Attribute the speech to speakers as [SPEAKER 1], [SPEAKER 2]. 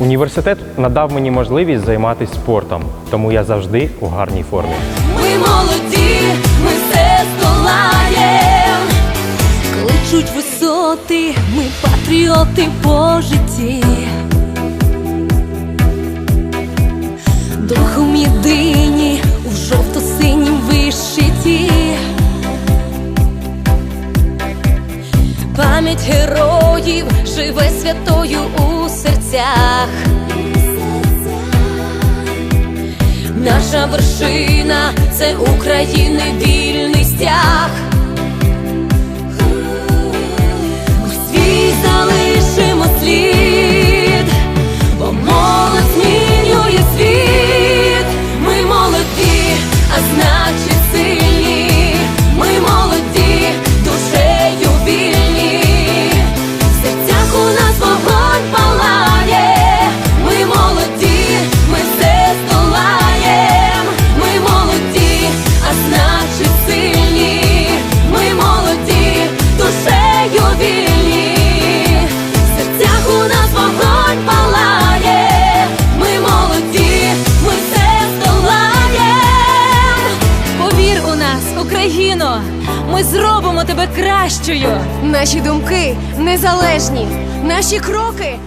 [SPEAKER 1] Університет надав мені можливість займатися спортом, тому я завжди у гарній формі.
[SPEAKER 2] Ми молоді, ми все здолаєм. Кличуть висоти, ми патріоти по житті. Духом єдині у жовто-синім вишиті. Пам'ять героїв живе святою у серцях. Наша вершина це України вільний стяг. У свій залишимо слід, бо молодь змінює світ. Ми молоді, а значить Україно, ми зробимо тебе кращою.
[SPEAKER 3] Наші думки незалежні, наші кроки